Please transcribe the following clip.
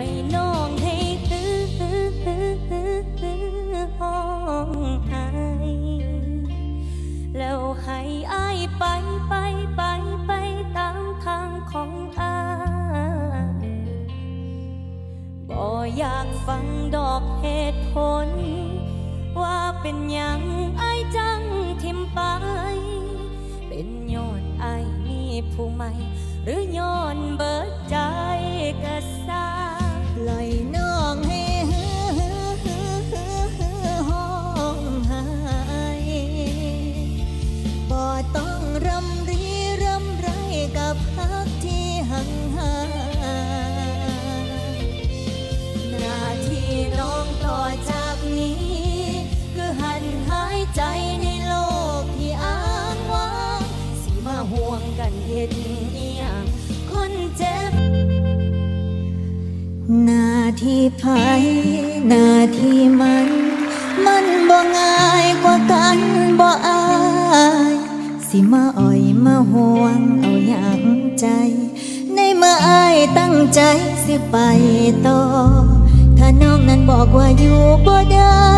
อยน้องให้ตื้อห้องไอแล้วให้อายไปไปไปไปตามทางของอายบ่อยากฟังดอกเหตุผล ว่าเป็นยังไอจังทิมไป เป็นย้อนอมีผู้ใหม่ หรือย้อนเบิดใจกะ ใจในโลกที่อ้างว้างสิมาห่วงกันเห็นอียงคนเจ็บ หน้าที่ไผหน้าที่มัน มันบ่ง่ายกว่ากันบ่อาย สิมาอ่อยมาห่วงเอาอย่างใจ ในเมื่ออายตั้งใจสิไปต่อ ถ้าน้องนั้นบอกว่าอยู่บ่ได้